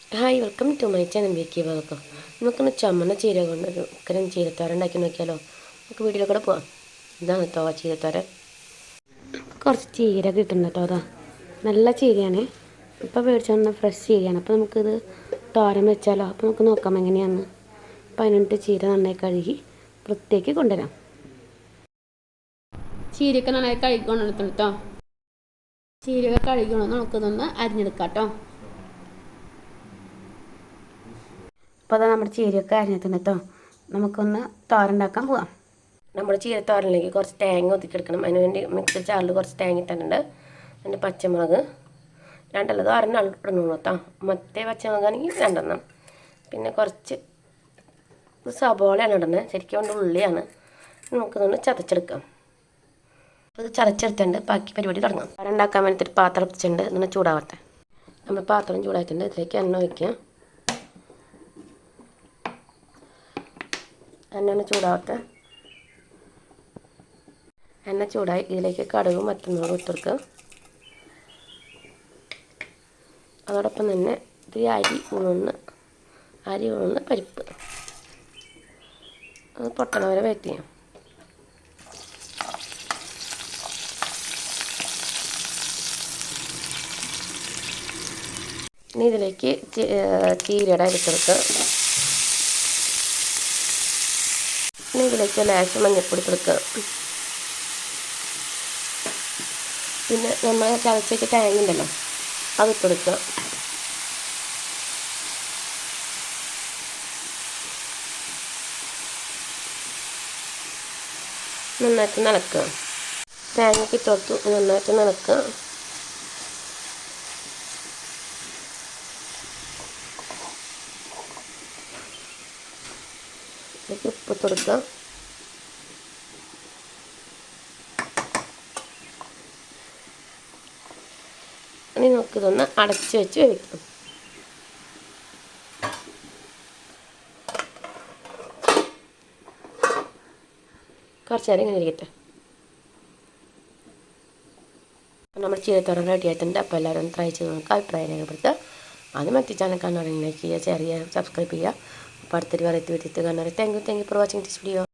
Hi welcome to my channel back welcome നമുക്കൊന്ന് ചമ്മന്ന ചീര കൊണ്ട് ഒരു ചീരത്തോര ഉണ്ടാക്കി നോക്കിയാലോ? നമുക്ക് വീട്ടിൽ കൂടെ പോവാം. ഇതാണ് കേട്ടോ ആ ചീരത്തോര. കുറച്ച് ചീര കിട്ടുന്നുണ്ട് കേട്ടോ അതാ. നല്ല ചീരയാണ്. ഇപ്പോൾ മേടിച്ചു വന്ന ഫ്രഷ് ചീരയാണ്. അപ്പോൾ നമുക്കിത് തോരൻ വെച്ചാലോ? അപ്പോൾ നമുക്ക് നോക്കാം എങ്ങനെയാണെന്ന് പതിനെട്ട് ചീര നന്നായി കഴുകി വൃത്തിയാക്കി കൊണ്ടുവരാം. ചീരയൊക്കെ നന്നായി കഴുകി കൊണ്ടുവന്നിട്ടുണ്ട് കേട്ടോ. ചീരയൊക്കെ കഴുകണമെന്ന് നമുക്കിതൊന്ന് അരിഞ്ഞെടുക്കാം കേട്ടോ. അപ്പോൾ അതാ നമ്മുടെ ചീരയൊക്കെ അരിഞ്ഞിട്ടുണ്ട് കേട്ടോ നമുക്കൊന്ന് തോരണ്ടാക്കാൻ പോവാം. നമ്മുടെ ചീരത്തോരനിലേക്ക് കുറച്ച് തേങ്ങ ഒതുക്കിയെടുക്കണം. അതിന് വേണ്ടി മിക്സർ ചാറിൽ കുറച്ച് തേങ്ങ ഇട്ടിട്ടുണ്ട്. അതിന്റെ പച്ചമുളക്. രണ്ടല്ല ഒരെണ്ണം ഇടണം കേട്ടോ മറ്റേ പച്ചമുളകാണെങ്കിൽ രണ്ടെണ്ണം. പിന്നെ കുറച്ച് സബോളയാണ് ഇടുന്നത്. ശരിക്കും കൊണ്ട് ഉള്ളിയാണ്. നമുക്കിതൊന്ന് ചതച്ചെടുക്കാം. അത് ചതച്ചെടുത്തുണ്ട് ബാക്കി പരിപാടി തുടങ്ങാം. ഉണ്ടാക്കാൻ വേണ്ടിയിട്ട് പാത്രം വെച്ചിട്ടുണ്ട്. ഇങ്ങനെ ചൂടാവട്ടെ. നമ്മൾ പാത്രം ചൂടാക്കിയിട്ടുണ്ട് ഇതിലേക്ക് എണ്ണ ഒഴിക്കാം. എണ്ണ ചൂടാവട്ടെ. എണ്ണ ചൂടായി ഇതിലേക്ക് കടുകും മറ്റുമുളകും ഇട്ടെടുക്കുക അതോടൊപ്പം തന്നെ ഇത്തിരി അരി ഉണന്ന് അരി ഉണന്ന് പരിപ്പ്. അത് പൊട്ടണ വരെ വെയിറ്റ് ചെയ്യാം. ഇനി ഇതിലേക്ക് ചീരയുടെ അരിച്ചെടുക്കുക ഇനി ഇതിലേക്ക് ലേശം മഞ്ഞൾപ്പൊടി കൊടുക്കുക. പിന്നെ നമ്മൾ ചതച്ച് വെച്ച തേങ്ങ ഉണ്ടല്ലോ അത് കൊടുക്കുക. നന്നായിട്ട് നനക്കുക. തേങ്ങയ്ക്ക് ഇട്ടൊത്തു നന്നായിട്ട് നനക്കുക. ഇതിലേക്ക് ഉപ്പ് കൊടുക്കുക ഇനി നമുക്കിതൊന്ന് അടച്ച് വെച്ച് വേവിക്കാം കുറച്ച് നേരം ഇങ്ങനെ ഇരിക്കട്ടെ നമ്മൾ ചീരത്തോറൻ റെഡി ആയിട്ടുണ്ട് അപ്പോൾ എല്ലാവരും ട്രൈ ചെയ്ത് നോക്കുക അഭിപ്രായം രേഖപ്പെടുത്തുക അത് മറ്റു ചാനൽ കാണാൻ ലൈക്ക് ചെയ്യുക ചെയ്യുക സബ്സ്ക്രൈബ് ചെയ്യുക അപ്പോൾ അടുത്തൊരു വെറൈറ്റി വീട്ടിൽ കാണാറ് thank you thank you for watching this video